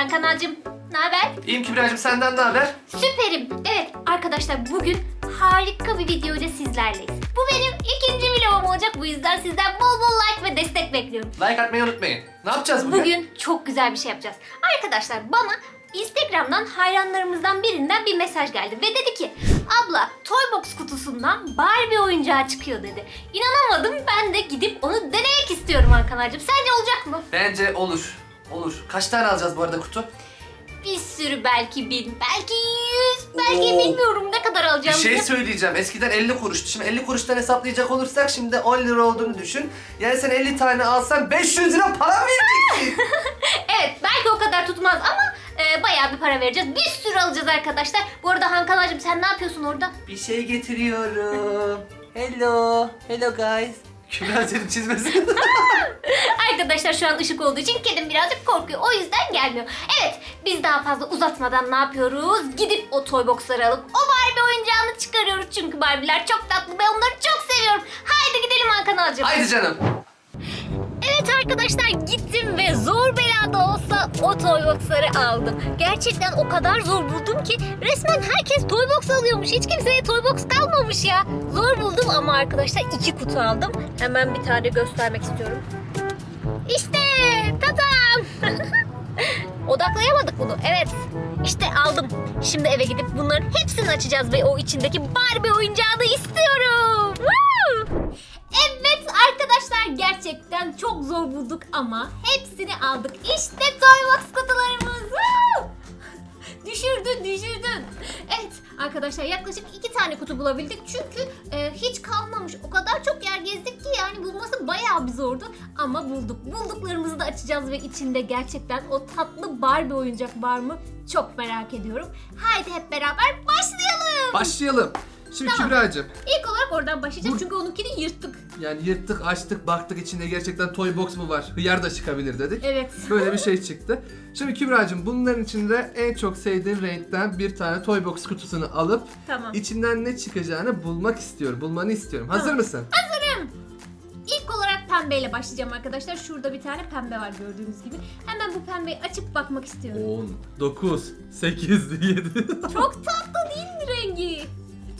Hakan ağacım, ne haber? İyiyim Kübra'cığım senden ne haber? Süperim. Evet arkadaşlar bugün harika bir video ile sizlerleyiz. Bu benim ikinci vlogum olacak. Bu yüzden sizden bol bol like ve destek bekliyorum. Like atmayı unutmayın. Ne yapacağız bugün? Bugün çok güzel bir şey yapacağız. Arkadaşlar bana Instagram'dan hayranlarımızdan birinden bir mesaj geldi ve dedi ki abla Toybox kutusundan Barbie oyuncağı çıkıyor dedi. İnanamadım ben de gidip onu denemek istiyorum Hakan. Sence olacak mı? Bence olur. Olur. Kaç tane alacağız bu arada kutu? Bir sürü belki bin, belki yüz, belki Oo. bilmiyorum ne kadar Bir şey söyleyeceğim. Eskiden 50 kuruştu. Şimdi 50 kuruştan hesaplayacak olursak şimdi 10 lira olduğunu düşün. Yani sen 50 tane alsan 500 lira para vereceksin. Evet belki o kadar tutmaz ama e, bayağı bir para vereceğiz. Bir sürü alacağız arkadaşlar. Bu arada Hakan ağacım sen ne yapıyorsun orada? bir şey getiriyorum. Hello. Hello guys. Kübra senin çizmesin. Arkadaşlar şu an ışık olduğu için kedim birazcık korkuyor. O yüzden gelmiyor. Evet biz daha fazla uzatmadan ne yapıyoruz? Gidip o toy boxları alıp o Barbie oyuncağını çıkarıyoruz. Çünkü Barbie'ler çok tatlı ben onları çok seviyorum. Haydi gidelim Hakan ağacım. Haydi canım. Evet arkadaşlar gittim ve zor belada olsa o toy aldım. Gerçekten o kadar zor buldum ki resmen herkes toy alıyormuş. Hiç kimseye toy kalmamış ya. Zor buldum ama arkadaşlar iki kutu aldım. Hemen bir tane göstermek istiyorum. İşte tatam. Odaklayamadık bunu. Evet. İşte aldım. Şimdi eve gidip bunların hepsini açacağız ve o içindeki Barbie oyuncağını istiyorum. Evet arkadaşlar gerçekten çok zor bulduk ama hepsini aldık. İşte Toybox kutularımız. Düşürdün düşürdün. Evet arkadaşlar yaklaşık iki tane kutu bulabildik. Çünkü e, hiç kalmamış. O kadar çok yer gezdik ki yani bulması bayağı bir zordu. Ama bulduk. Bulduklarımızı da açacağız ve içinde gerçekten o tatlı Barbie oyuncak var mı? Çok merak ediyorum. Haydi hep beraber başlayalım. Başlayalım. Şimdi Tamam. Kübra'cığım İlk olarak oradan başlayacağız Bu- çünkü onunkini yırttık. yani yırttık açtık baktık içinde gerçekten toy box mu var? Hıyar da çıkabilir dedik. Evet. Böyle bir şey çıktı. Şimdi Kübra'cığım bunların içinde en çok sevdiğin renkten bir tane toy box kutusunu alıp Tamam. içinden ne çıkacağını bulmak istiyorum. Bulmanı istiyorum. Hazır Tamam. mısın? İlk olarak pembeyle başlayacağım arkadaşlar. Şurada bir tane pembe var gördüğünüz gibi. Hemen bu pembeyi açıp bakmak istiyorum. 10, 9, 8, 7. Çok tatlı değil mi rengi?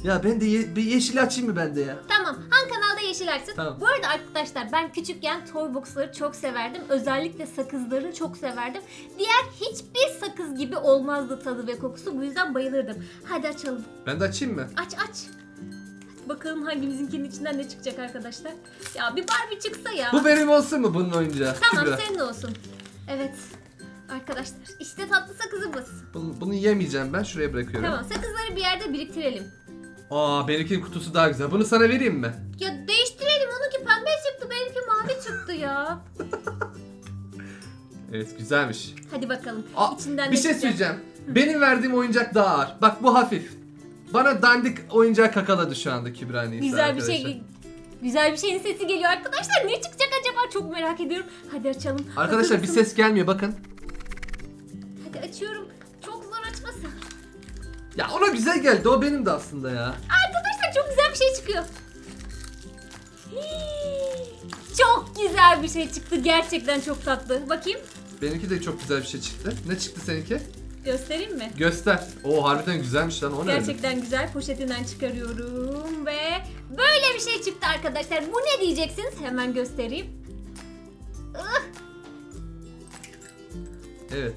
Ya ben de ye- bir yeşil açayım mı ben de ya? Tamam. Han kanalda yeşil açsın. Tamam. Bu arada arkadaşlar ben küçükken toy box'ları çok severdim. Özellikle sakızları çok severdim. Diğer hiçbir sakız gibi olmazdı tadı ve kokusu. Bu yüzden bayılırdım. Hadi açalım. Ben de açayım mı? Aç aç. Bakalım hangimizinkinin içinden ne çıkacak arkadaşlar. Ya bir Barbie çıksa ya. Bu benim olsun mu bunun oyuncağı? Tamam Kübra? senin de olsun. Evet. Arkadaşlar işte tatlı sakızımız. Bunu, bunu yemeyeceğim ben. Şuraya bırakıyorum. Tamam sakızları bir yerde biriktirelim. Aa benimkinin kutusu daha güzel. Bunu sana vereyim mi? Ya değiştirelim onunki pembe çıktı benimki mavi çıktı ya. Evet güzelmiş. Hadi bakalım. Aa, İçinden bir şey çıkacak? söyleyeceğim. Benim verdiğim oyuncak daha ağır. Bak bu hafif. Bana dandik oyuncak kakaladı şu anda Kübra Nisa Güzel bir arkadaşlar. şey Güzel bir şeyin sesi geliyor arkadaşlar. Ne çıkacak acaba? Çok merak ediyorum. Hadi açalım. Arkadaşlar Hazır bir mısınız? ses gelmiyor bakın. Ya ona güzel geldi. O benim de aslında ya. Arkadaşlar çok güzel bir şey çıkıyor. Hii, Çok güzel bir şey çıktı. Gerçekten çok tatlı. Bakayım. Benimki de çok güzel bir şey çıktı. Ne çıktı seninki? Göstereyim mi? Göster. Oo harbiden güzelmiş lan. O ne öyle? Gerçekten güzel. Poşetinden çıkarıyorum ve böyle bir şey çıktı arkadaşlar. Bu ne diyeceksiniz? Hemen göstereyim. Evet.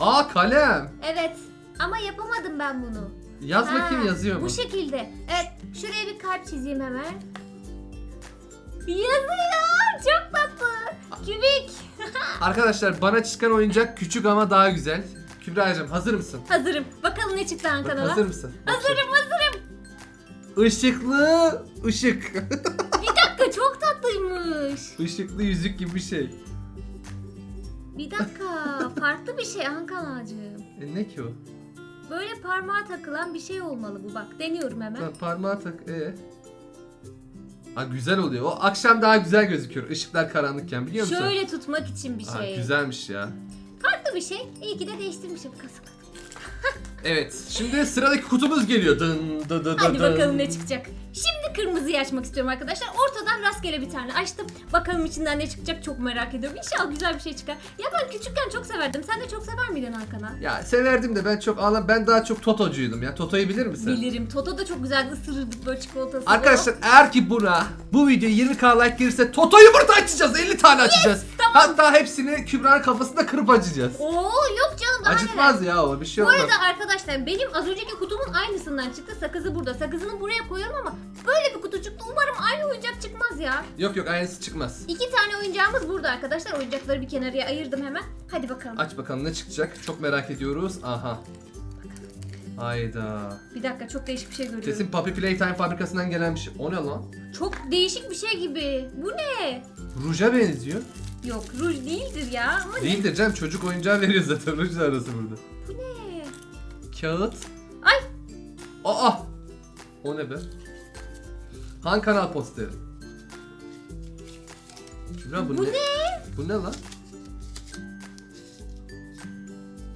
Aa kalem. evet. Ama yapamadım ben bunu. Yaz Ha, bakayım yazıyor mu? Bu şekilde. Evet. Şuraya bir kalp çizeyim hemen. Yazıyor. Çok tatlı. Kübik. Arkadaşlar bana çıkan oyuncak küçük ama daha güzel. Kübra'cığım hazır mısın? Hazırım. Bakalım ne çıktı Bak, hazır mısın? Bak Hazırım hazırım. şimdi. Işıklı ışık. Bir dakika çok tatlıymış. Işıklı yüzük gibi bir şey. Bir dakika. Farklı bir şey Han kanalcığım. E ne ki o? Böyle parmağa takılan bir şey olmalı bu bak. Deniyorum hemen. Lan parmağı tak. E. Ha güzel oluyor. O akşam daha güzel gözüküyor. Işıklar karanlıkken biliyor musun? Şöyle tutmak için bir Ha, şey. güzelmiş ya. Farklı bir şey. İyi ki de değiştirmişim kasık. Evet. Şimdi sıradaki kutumuz geliyor. Dın dı dı Hadi dın. bakalım ne çıkacak. Şimdi kırmızıyı açmak istiyorum arkadaşlar. Ortadan rastgele bir tane açtım. Bakalım içinden ne çıkacak çok merak ediyorum. İnşallah güzel bir şey çıkar. Ya ben küçükken çok severdim. Sen de çok sever miydin Hakan'a? Ya severdim de ben çok ağlam ben daha çok Totocuydum ya. Toto'yu bilir misin? Bilirim. Toto da çok güzel ısırırdık böyle çikolatası. Arkadaşlar eğer ki buna bu video 20k like gelirse Toto yumurta açacağız 50 tane açacağız. Hatta hepsini Kübra'nın kafasında kırıp açacağız. Oo yok canım daha neler. Acıtmaz ya o bir şey Bu olmaz. arada arkadaşlar benim az önceki kutumun aynısından çıktı. Sakızı burada. Sakızını buraya koyuyorum ama böyle bir kutu çıktı. Umarım aynı oyuncak çıkmaz ya. Yok yok aynısı çıkmaz. İki tane oyuncağımız burada arkadaşlar. Oyuncakları bir kenarıya ayırdım hemen. Hadi bakalım. Aç bakalım ne çıkacak. Çok merak ediyoruz. Aha. Hayda. Bir dakika çok değişik bir şey görüyorum. Kesin Puppy Playtime fabrikasından gelen bir şey. O ne lan? Çok değişik bir şey gibi. Bu ne? Ruja benziyor. Yok ruj değildir ya. Ama ne? Değildir canım çocuk oyuncağı veriyor zaten rujla arası burada. Bu ne? Kağıt. Ay Aa! O ne be? Han kanal posteri. Kübra bu, Bu ne? ne? Bu ne lan?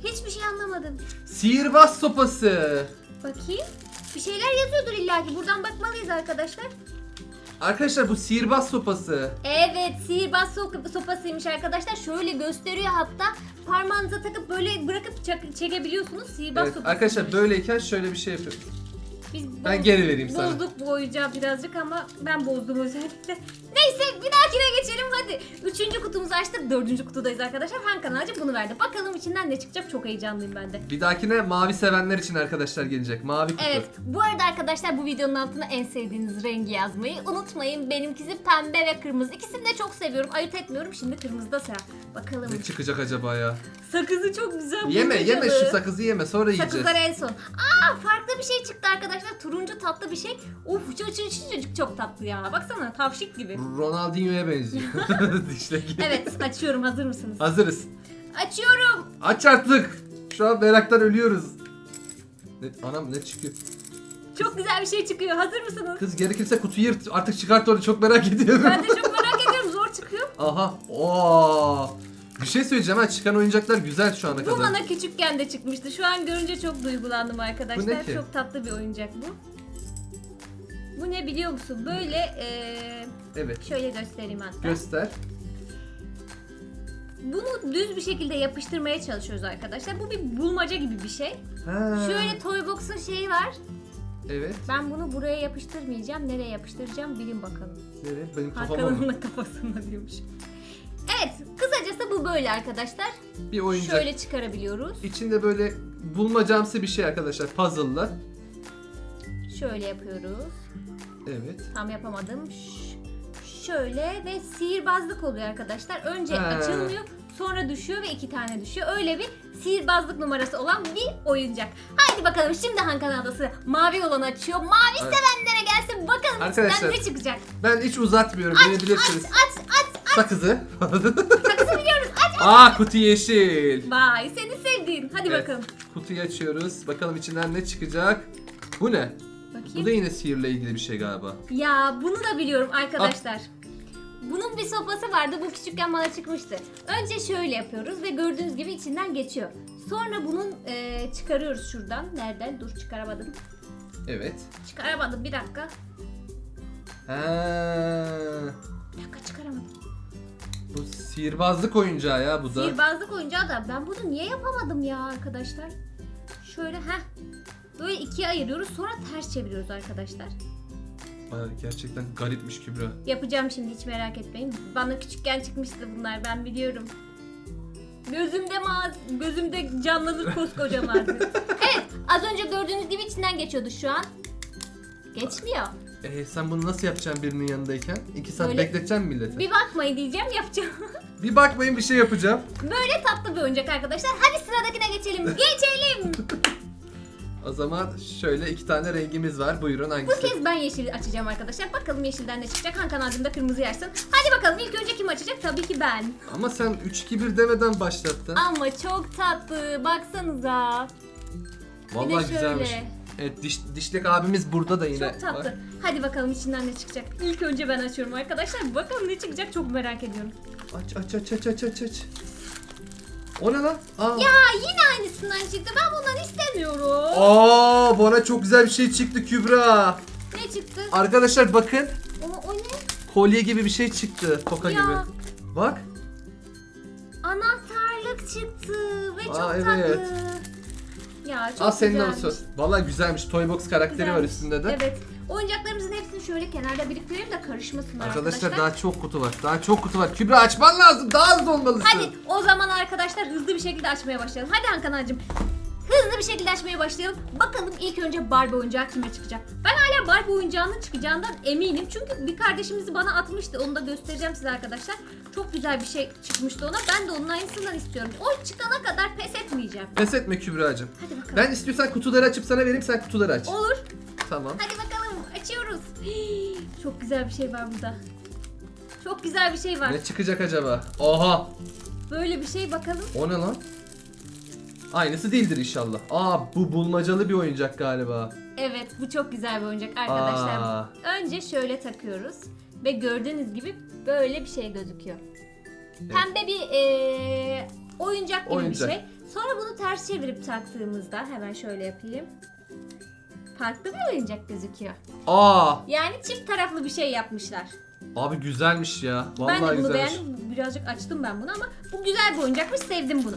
hiçbir şey anlamadım. Sihirbaz sopası. Bakayım. Bir şeyler yazıyordur illaki. Buradan bakmalıyız arkadaşlar. Arkadaşlar bu sihirbaz sopası. Evet sihirbaz so- sopasıymış arkadaşlar. Şöyle gösteriyor hatta. Parmağınıza takıp böyle bırakıp çak- çekebiliyorsunuz. Sihirbaz Evet, sopası. arkadaşlar böyleyken şöyle bir şey yapıyorum. Biz Ben boz- geri vereyim sana. Bozduk bu oyuncağı birazcık ama ben bozdum özellikle. Neyse bir dahakine geçelim hadi. Üçüncü kutumuzu açtık. Dördüncü kutudayız arkadaşlar. Han kanalcı bunu verdi. Bakalım içinden ne çıkacak çok heyecanlıyım ben de. Bir dahakine mavi sevenler için arkadaşlar gelecek. Mavi kutu. Evet bu arada arkadaşlar bu videonun altına en sevdiğiniz rengi yazmayı unutmayın. Benimkisi pembe ve kırmızı. İkisini de çok seviyorum. Ayırt etmiyorum. Şimdi kırmızıda sıra. Bakalım. Ne çıkacak acaba ya? Sakızı çok güzel. Yeme yeme şu sakızı yeme sonra yiyeceğiz. Sakızlar en son. Aa farklı bir şey çıktı arkadaşlar. Turuncu tatlı bir şey. Of çok çok çok, çok tatlı ya. Baksana tavşik gibi. Ronaldinho'ya benziyor. Dişle Evet açıyorum hazır mısınız? Hazırız. Açıyorum. Aç artık. Şu an meraktan ölüyoruz. Ne, anam ne çıkıyor? Çok güzel bir şey çıkıyor. Hazır mısınız? Kız gerekirse kutuyu yırt. Artık çıkart onu çok merak ediyorum. Ben de çok merak ediyorum. Zor çıkıyor. Aha. Oo. Bir şey söyleyeceğim ha çıkan oyuncaklar güzel şu ana Bu kadar. bana küçükken de çıkmıştı. Şu an görünce çok duygulandım arkadaşlar. Bu ne ki? Çok tatlı bir oyuncak bu. Bu ne biliyor musun? Böyle eee, Evet. şöyle göstereyim hatta. Göster. Bunu düz bir şekilde yapıştırmaya çalışıyoruz arkadaşlar. Bu bir bulmaca gibi bir şey. Ha. Şöyle Toybox'un şeyi var. Evet. Ben bunu buraya yapıştırmayacağım. Nereye yapıştıracağım bilin bakalım. Evet benim kafama bak. da kafasına diyormuş. Evet, kısacası bu böyle arkadaşlar. Bir oyuncak. Şöyle çıkarabiliyoruz. İçinde böyle bulmacamsı bir şey arkadaşlar. Puzzle'lar. Şöyle yapıyoruz. Evet. Tam yapamadım. Ş- şöyle ve sihirbazlık oluyor arkadaşlar. Önce He. açılmıyor, sonra düşüyor ve iki tane düşüyor. Öyle bir sihirbazlık numarası olan bir oyuncak. Haydi bakalım şimdi Han kanalda sıra mavi olan açıyor. Mavi Evet. sevenlere gelsin bakalım Arkadaşlar, içinden ne çıkacak. Ben hiç uzatmıyorum. Bilirsiniz. Aç aç Sakızı. sakızı biliyoruz aç. Aa kutu yeşil. Vay seni sevdiğin. Hadi Evet, bakalım. Kutuyu açıyoruz. Bakalım içinden ne çıkacak. Bu ne? Bu Bakayım. da yine sihirle ilgili bir şey galiba. Ya bunu da biliyorum arkadaşlar. Bunun bir sopası vardı. Bu küçükken bana çıkmıştı. Önce şöyle yapıyoruz ve gördüğünüz gibi içinden geçiyor. Sonra bunun e, çıkarıyoruz şuradan. Nereden? Dur çıkaramadım. Evet. Çıkaramadım bir dakika. Ha, Bir dakika çıkaramadım. Bu sihirbazlık oyuncağı ya bu da. Sihirbazlık oyuncağı da ben bunu niye yapamadım ya arkadaşlar? Şöyle heh. Böyle ikiye ayırıyoruz sonra ters çeviriyoruz arkadaşlar. Aa, gerçekten garipmiş Kübra. Yapacağım şimdi hiç merak etmeyin. Bana küçükken çıkmıştı bunlar ben biliyorum. Gözümde maz, gözümde canlanır koskoca mağaza. evet az önce gördüğünüz gibi içinden geçiyordu şu an. Geçmiyor. Ee, sen bunu nasıl yapacaksın birinin yanındayken? İki saat Böyle- bekleteceksin mi milleti? Bir... Bir bakmayın diyeceğim yapacağım. bakmayın bir şey yapacağım. Böyle tatlı bir oyuncak arkadaşlar. Hadi sıradakine geçelim. Geçelim. O zaman şöyle iki tane rengimiz var. Buyurun Bu hangisi? kez ben yeşil açacağım arkadaşlar. Bakalım yeşilden ne çıkacak. Han kanalcığım da açsın. Hadi bakalım ilk önce kim açacak? Tabii ki ben. Ama sen 3-2-1 demeden başlattın. Ama çok tatlı. Baksanıza. Vallahi şöyle. güzelmiş. Evet diş, dişlik abimiz burada da yine Çok tatlı. var. Hadi bakalım içinden ne çıkacak. İlk önce ben açıyorum arkadaşlar. Bakalım ne çıkacak çok merak ediyorum. Aç aç aç aç aç aç aç. O ne lan? Aa. Ya yine aynısından çıktı. Ben bundan istemiyorum. Aa, bana çok güzel bir şey çıktı Kübra. Ne çıktı? Arkadaşlar bakın O, o ne? kolye gibi bir şey çıktı. Toka Ya. gibi. Bak. Anahtarlık çıktı ve çok Aa, evet. tatlı. Ya çok Al senin güzelmiş. olsun. Vallahi güzelmiş. Toybox karakteri var Güzelmiş. üstünde de. Evet. Oyuncaklarımızın hepsini şöyle kenarda biriktirelim de karışmasınlar Arkadaşlar, arkadaşlar. daha çok kutu var. Daha çok kutu var. Kübra açman lazım. Daha hızlı olmalısın. Hadi o zaman arkadaşlar hızlı bir şekilde açmaya başlayalım. Hadi Hankanacığım. Hızlı bir şekilde açmaya başlayalım. Bakalım ilk önce Barbie oyuncağı kime çıkacak? Ben hala Barbie oyuncağının çıkacağından eminim. Çünkü bir kardeşimiz bana atmıştı. Onu da göstereceğim size arkadaşlar. Çok güzel bir şey çıkmıştı ona. Ben de onun aynısından istiyorum. O çıkana kadar pes etmeyeceğim. Pes etme Kübra'cığım. Hadi bakalım. Ben istiyorsan kutuları açıp sana vereyim sen kutuları aç. Olur. Tamam. Hadi bakalım açıyoruz. Hii, Çok güzel bir şey var burada. Çok güzel bir şey var. Ne çıkacak acaba? Oha. Böyle bir şey bakalım. O ne lan? Aynısı değildir inşallah. Aa bu bulmacalı bir oyuncak galiba. Evet bu çok güzel bir oyuncak arkadaşlar. Aa. Önce şöyle takıyoruz. Ve gördüğünüz gibi böyle bir şey gözüküyor. Pembe bir eee, oyuncak gibi Oyuncak. bir şey. Sonra bunu ters çevirip taktığımızda hemen şöyle yapayım. Farklı bir oyuncak gözüküyor. Aa Yani çift taraflı bir şey yapmışlar. abi güzelmiş ya. Vallahi ben de bunu güzelmiş. beğendim. Birazcık açtım ben bunu ama bu güzel bir oyuncakmış. Sevdim bunu.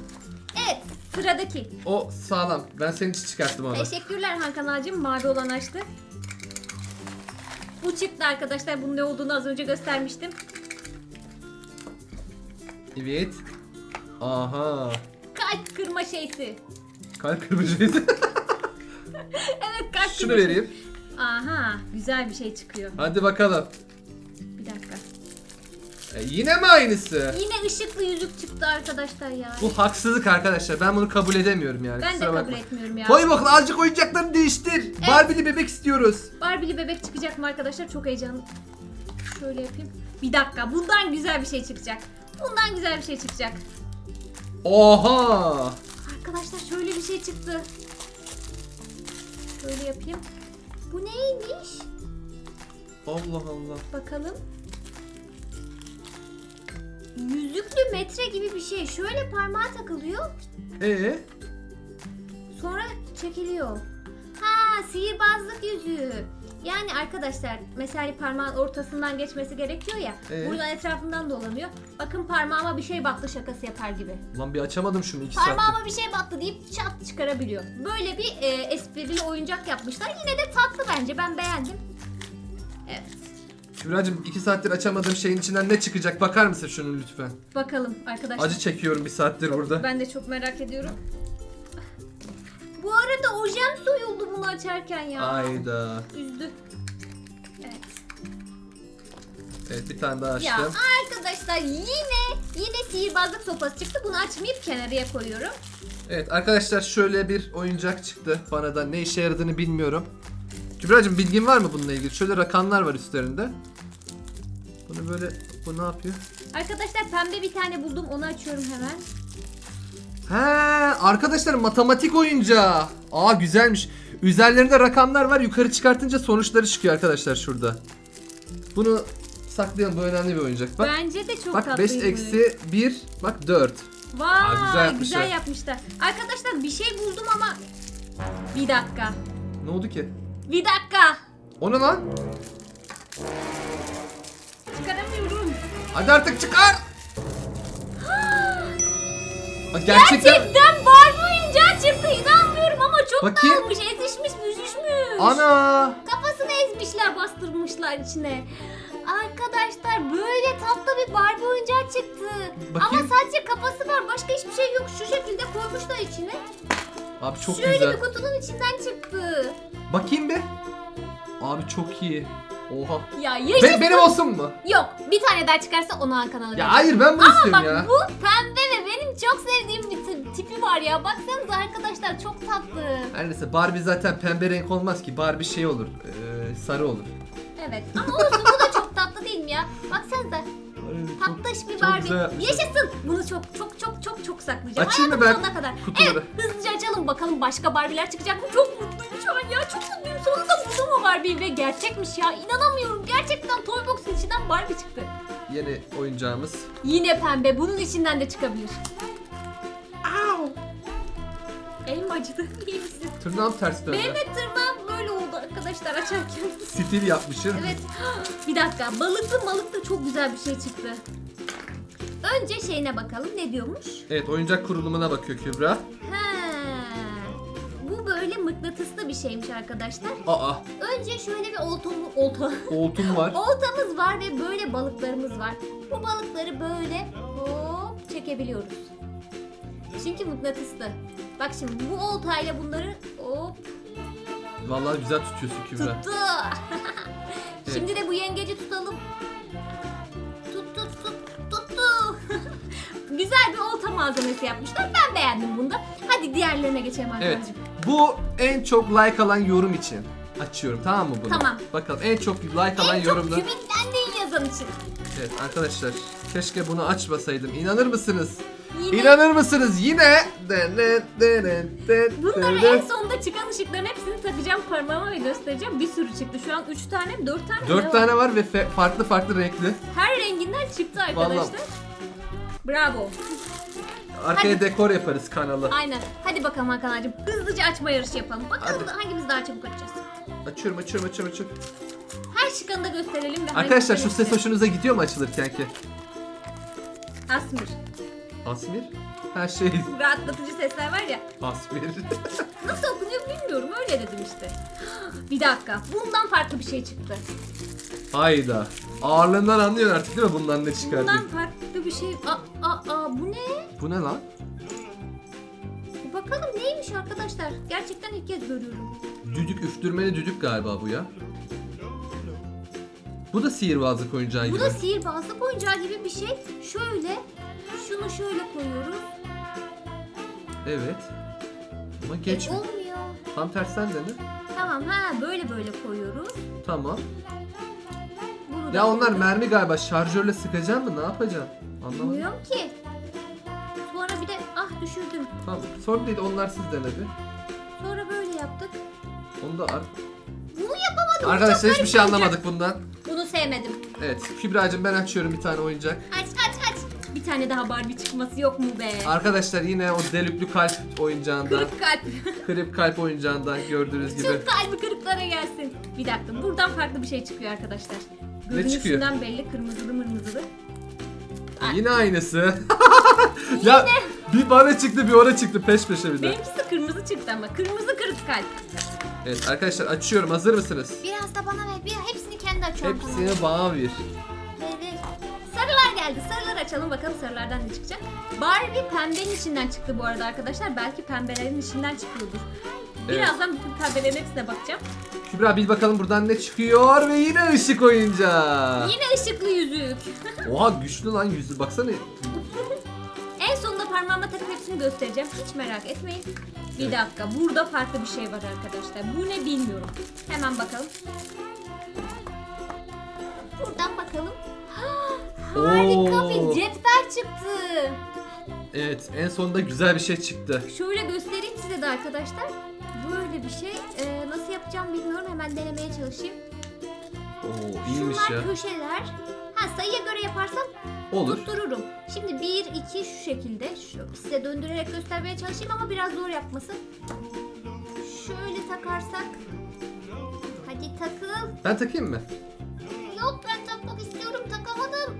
Evet sıradaki. O sağlam. Ben senin için çıkarttım onu. Teşekkürler Hakan ağacım. Mavi olan açtı. Bu çıktı arkadaşlar. Bunun ne olduğunu az önce göstermiştim. Evet. Aha. Kalp kırma şeysi. Kalp kırmızıydı. Evet kalp Şunu kırma şeysi. vereyim. Aha güzel bir şey çıkıyor. Hadi bakalım. E, yine mi aynısı? Yine ışıklı yüzük çıktı arkadaşlar ya. Bu haksızlık arkadaşlar. Ben bunu kabul edemiyorum yani. ben de Kusura kabul bakma. etmiyorum ya. Toybox azıcık oyuncaklarını değiştir. Barbie'li bebek istiyoruz. Barbie'li bebek çıkacak mı arkadaşlar? Çok heyecanlı. Şöyle yapayım. Bir dakika. Bundan güzel bir şey çıkacak. Bundan güzel bir şey çıkacak. Oha. Arkadaşlar şöyle bir şey çıktı. Şöyle yapayım. Bu neymiş? Allah Allah. Bakalım. Yüzüklü metre gibi bir şey. Şöyle parmağa takılıyor. Ee? Sonra çekiliyor. Ha sihirbazlık yüzüğü. Yani arkadaşlar mesela parmağın ortasından geçmesi gerekiyor ya. Ee? Buradan etrafından dolanıyor. Bakın parmağıma bir şey battı şakası yapar gibi. Ulan bir açamadım şunu iki saattir. Parmağıma bir şey battı deyip çat çıkarabiliyor. Böyle bir e, esprili oyuncak yapmışlar. Yine de tatlı bence. Ben beğendim. Evet. Kübra'cığım iki saattir açamadığım şeyin içinden ne çıkacak bakar mısın şunun lütfen? Bakalım arkadaşlar. Acı çekiyorum bir saattir burada. Ben de çok merak ediyorum. Bu arada ojem soyuldu bunu açarken ya. Ayda. Üzdü. Evet. Evet bir tane daha Ya açtım. arkadaşlar yine yine sihirbazlık sopası çıktı. Bunu açmayıp kenarıya koyuyorum. Evet arkadaşlar şöyle bir oyuncak çıktı. Bana da ne işe yaradığını bilmiyorum. Kübra'cığım bilgin var mı bununla ilgili? Şöyle rakamlar var üstlerinde. Bunu böyle bu ne yapıyor? Arkadaşlar pembe bir tane buldum. Onu açıyorum hemen. He arkadaşlar matematik oyuncağı. Aa güzelmiş. Üzerlerinde rakamlar var. Yukarı çıkartınca sonuçları çıkıyor arkadaşlar şurada. Bunu saklayalım. Bu önemli bir oyuncak. Bak Bence de çok bak tatlı. 5 eksi 1 bak 4. Vay Aa, güzel güzel, yapmışlar. yapmışlar. Arkadaşlar bir şey buldum ama bir dakika. Ne oldu ki? Bir dakika. O ne lan? Çıkaramıyorum. Hadi artık çıkar. Aa, gerçekten Gerçekten oyuncağı çıktı. İnanmıyorum ama çok Bakayım. dağılmış, ezişmiş, büzüşmüş. ana. Kafasını ezmişler, bastırmışlar içine. Arkadaşlar böyle tatlı bir Barbie oyuncağı çıktı. Bakayım. Ama sadece kafası var. Başka hiçbir şey yok. Şu şekilde koymuşlar içine. Abi çok Şöyle güzel. bir kutunun içinden çıktı. Bakayım bir. Abi çok iyi. Oha. Ya Be- yaşasın. benim olsun mu? Yok. Bir tane daha çıkarsa onu Hakan alır. Ya hayır ben bunu Ama istiyorum bak ya. bu pembe ve benim çok sevdiğim bir ti- tipi var ya. Baksanıza arkadaşlar çok tatlı. Her neyse Barbie zaten pembe renk olmaz ki. Barbie şey olur. eee, sarı olur. Evet ama olsun bu da çok tatlı değil mi ya? Baksanıza Ay, tatlış bir çok Barbie. güzel yapmışlar. Yaşasın. Bunu çok çok çok çok çok saklayacağım. Açayım mı Hayatımın ben sonuna kadar. kutuları? Evet hızlıca açalım bakalım başka Barbie'ler çıkacak mı? Çok mutluyum şu an ya. Çok mutluyum. Sonunda buldum o Barbie'yi ve gerçekmiş ya. İnanamıyorum. Gerçekten Toybox'un içinden Barbie çıktı. Yeni oyuncağımız. Yine pembe. Bunun içinden de çıkabilir. Elim acıdı. İyi misin? Tırnağım ters döndü. Benim de tırnağım arkadaşlar açarken. Stil yapmışsın. Evet. Bir dakika. Balıklı malıklı çok güzel bir şey çıktı. Önce şeyine bakalım ne diyormuş. Evet oyuncak kurulumuna bakıyor Kübra. He. Bu böyle mıknatıslı bir şeymiş arkadaşlar. Aa Önce şöyle bir oltamı, olta, oltum var. oltamız var ve böyle balıklarımız var. Bu balıkları böyle hop çekebiliyoruz. Çünkü mıknatıslı. Bak şimdi bu oltayla bunları hop Vallahi güzel tutuyorsun Kübra. tuttu. şimdi de bu yengeci tutalım. Tut tut tut tuttu. Güzel bir olta malzemesi yapmışlar. Ben beğendim bunda. Hadi diğerlerine geçelim Evet. arkadaşlar. Bu en çok like alan yorum için. Açıyorum tamam mı bunu? Tamam. Bakalım en çok like alan En çok yorumda. kübiklendiğin yazan için. Evet arkadaşlar keşke bunu açmasaydım. İnanır mısınız? Yine İnanır mısınız? Yine de de de de de Bunları de en sonunda çıkan ışıkların hepsini takacağım parmağıma ve göstereceğim. Bir sürü çıktı. Şu an 3 tane mi 4 tane mi? Dört Ne tane var ve fe- farklı farklı renkli. Her renginden çıktı arkadaşlar. Vallahi. Bravo. Arkaya Hadi. dekor yaparız kanalı. Aynen. Hadi bakalım Hakan. Hızlıca açma yarışı yapalım. Bakalım Hadi. hangimiz daha çabuk açacağız. Açıyorum açıyorum açıyorum açıyorum. Her çıkanı da gösterelim ve Arkadaşlar şu hangisi ses hoşunuza gidiyor mu açılırken ki? Asmir. Asmir? Her şey Rahatlatıcı sesler var ya. Asmir. Nasıl okunuyor bilmiyorum. Öyle dedim işte. Bir dakika. Bundan farklı bir şey çıktı. Hayda. Ağırlığından anlıyorsun artık değil mi bundan ne çıkar. Bundan farklı bir şey. Aa, aa, aa bu ne? Bu ne lan? Bakalım neymiş arkadaşlar. Gerçekten ilk kez görüyorum. Düdük üftürmeli düdük galiba bu ya. Bu da sihirbazlık oyuncağı Bu gibi. da sihirbazlık oyuncağı gibi bir şey. Şöyle, şunu şöyle koyuyoruz. Evet. Ama E, geçmiyor. olmuyor. Tam tersten dene. Tamam ha böyle böyle koyuyoruz. Tamam. Bunu da Ya onlar koyduk. mermi galiba. Şarjörle sıkacaksın mı? Ne yapacaksın? Anlamadım. Bilmiyorum ki. Sonra bir de ah düşürdüm. Tamam. Sorun değil. Onlar siz dene bir. Sonra böyle yaptık. Onu da ar- Bunu yapamadım. Arkadaşlar Çok hiçbir şey garip olacak. anlamadık bundan. Bunu sevmedim. Evet. Kübra'cığım ben açıyorum bir tane oyuncak. Aç. Bir tane daha Barbie çıkması yok mu be? Arkadaşlar yine o delüklü kalp oyuncağından, Kırık kalp. kırıp kalp oyuncağından gördüğünüz gibi. Tüm kalbi kırıklara gelsin. Bir dakika buradan farklı bir şey çıkıyor arkadaşlar. çıkıyor? Görünüşünden belli kırmızılı mırmızılı. Ay. Yine aynısı. ya bir bana çıktı bir ona çıktı peş peşe bir de. Benimkisi kırmızı çıktı ama. Kırmızı kırık kalp. Evet arkadaşlar açıyorum hazır mısınız? Biraz da bana ver. Bir, hepsini kendi açıyorum. Hepsini bana ver. Sarılar geldi. Sarılar açalım bakalım sarılardan ne çıkacak. Barbie pembenin içinden çıktı bu arada arkadaşlar. Belki pembelerin içinden çıkıyordur. Birazdan bütün pembelerin hepsine bakacağım. Kübra bil bakalım buradan ne çıkıyor ve yine ışık oyuncağı. Yine ışıklı yüzük. Oha güçlü lan yüzü baksana. En sonunda parmağıma takıp hepsini göstereceğim. Hiç merak etmeyin. Bir Evet. dakika. Burada farklı bir şey var arkadaşlar. Bu ne bilmiyorum. Hemen bakalım. Buradan bakalım. Harika Oo. bir cetvel çıktı. Evet en sonunda güzel bir şey çıktı. Şöyle göstereyim size de arkadaşlar. Böyle bir şey. Ee, nasıl yapacağım bilmiyorum. Hemen denemeye çalışayım. Oo iyiymiş Şunlar ya. köşeler. Ha sayıya göre yaparsam Olur. tuttururum. Şimdi 1, 2 şu şekilde. Şu, size döndürerek göstermeye çalışayım ama biraz zor yapması. Şöyle takarsak. Hadi takıl. Ben takayım mı? Yok ben takmak istiyorum takamadım.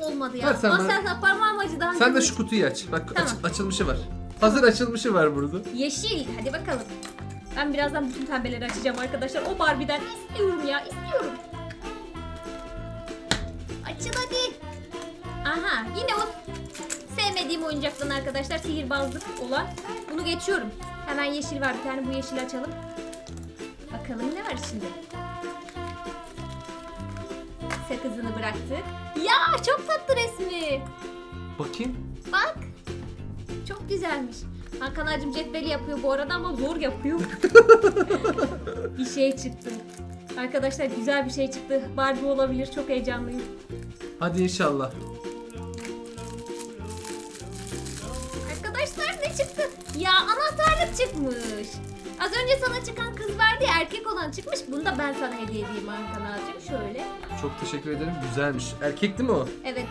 Olmadı ya. Ver sen bana. sen, parmağım acıdı. Sen de şu kutuyu aç. Bak aç- Tamam. açılmışı var. Hazır açılmışı var burada. Yeşil. Hadi bakalım. Ben birazdan bütün pembeleri açacağım arkadaşlar. O Barbie'den istiyorum ya. istiyorum. Açıl hadi. Aha yine o sevmediğim oyuncaktan arkadaşlar sihirbazlık olan. Bunu geçiyorum. Hemen yeşil var bir tane bu yeşili açalım. Bakalım ne var içinde. Sakızını bıraktık. Ya çok tatlı resmi. Bakayım. Bak. Çok güzelmiş. Hakan ağacım cetveli yapıyor bu arada ama zor yapıyor. bir şey çıktı. Arkadaşlar güzel bir şey çıktı. Barbie olabilir. Çok heyecanlıyım. Hadi inşallah. Arkadaşlar ne çıktı? Ya anahtarlık çıkmış. Az önce sana çıkan kız vardı ya erkek olan çıkmış. Bunu da ben sana hediye edeyim Hakan ağacım. Şöyle. Çok teşekkür ederim. Güzelmiş. Erkek değil mi o? Evet.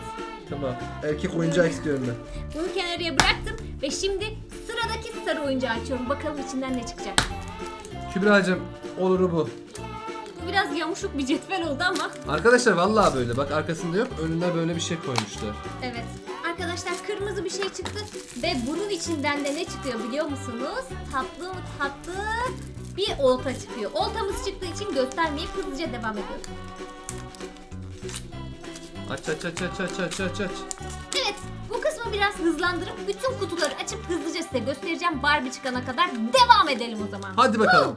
Tamam. Erkek oyuncağı istiyorum ben. Bunu kenarıya bıraktım. Ve şimdi sıradaki sarı oyuncağı açıyorum. Bakalım içinden ne çıkacak. Kübra'cığım oluru bu. Bu biraz yamuşuk bir cetvel oldu ama. Arkadaşlar vallahi böyle bak arkasında yok önüne böyle bir şey koymuşlar. Evet. Arkadaşlar kırmızı bir şey çıktı ve bunun içinden de ne çıkıyor biliyor musunuz? Tatlı mı tatlı bir olta çıkıyor. Oltamız çıktığı için göstermeyip hızlıca devam ediyoruz. Aç aç aç aç aç aç aç aç. Evet bu kısmı biraz hızlandırıp bütün kutuları açıp hızlıca size göstereceğim. Barbie çıkana kadar devam edelim o zaman. Hadi bakalım.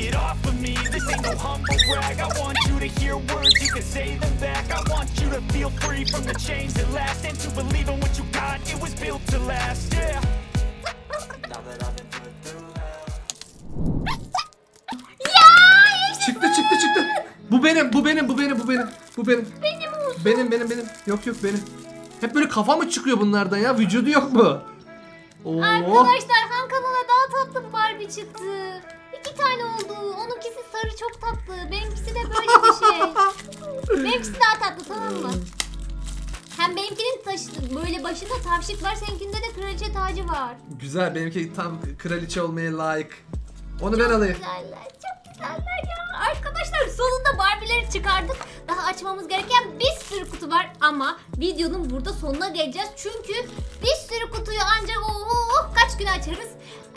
Get off of me, this ain't no humble brag. I want you to hear words, you can say them back. I want you to feel free from the chains that last, and to believe in what you got. It was built to last, yeah. Now that I've been put through hell. Çıktı çıktı çıktı. Bu benim bu benim bu benim bu benim. Bu benim. Benim olsun. Benim benim benim. Yok yok benim. Hep böyle kafa mı çıkıyor bunlardan ya? Vücudu yok mu? Oo. Arkadaşlar Han kanala daha tatlı bir Barbie çıktı. Tane oldu. Onunkisi sarı çok tatlı. Benimkisi de böyle bir şey. Benimkisi daha tatlı tamam mı? Hem benimkinin taş, böyle başında tavşik var, seninkinde de kraliçe tacı var. Güzel benimki tam kraliçe olmaya layık. Onu ben alayım. Güzeller, çok güzeller ya. Arkadaşlar sonunda Barbie'leri çıkardık. Daha açmamız gereken bir sürü kutu var ama videonun burada sonuna geleceğiz. Çünkü bir sürü kutuyu ancak oh, kaç gün açarız.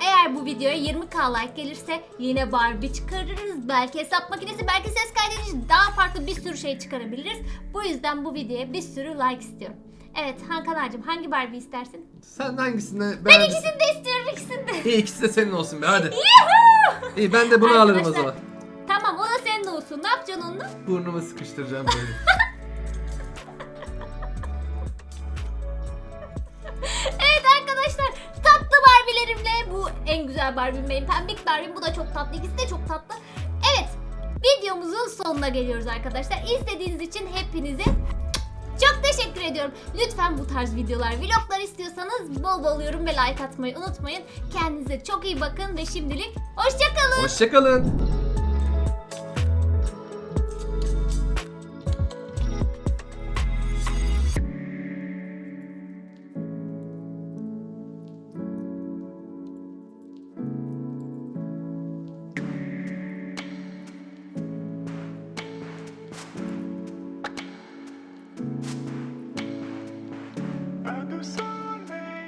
Eğer bu videoya 20k like gelirse yine Barbie çıkarırız. Belki hesap makinesi, belki ses kaydedici daha farklı bir sürü şey çıkarabiliriz. Bu yüzden bu videoya bir sürü like istiyorum. Evet Hakan ağacım hangi Barbie istersin? Sen hangisini Ben beğendin? ikisini de istiyorum ikisini de. İyi ikisi de senin olsun be hadi. Yuhuu! İyi ben de bunu alırım o Arkadaşlar, zaman. Tamam o da senin olsun. Ne yapacaksın onunla? Burnumu sıkıştıracağım böyle. Evet arkadaşlar güzel Barbie'm benim pembik Barbie'm bu da çok tatlı ikisi de çok tatlı. Evet videomuzun sonuna geliyoruz arkadaşlar. İzlediğiniz için hepinize çok teşekkür ediyorum. Lütfen bu tarz videolar, vloglar istiyorsanız bol bol yorum ve like atmayı unutmayın. Kendinize çok iyi bakın ve şimdilik hoşçakalın. Hoşçakalın.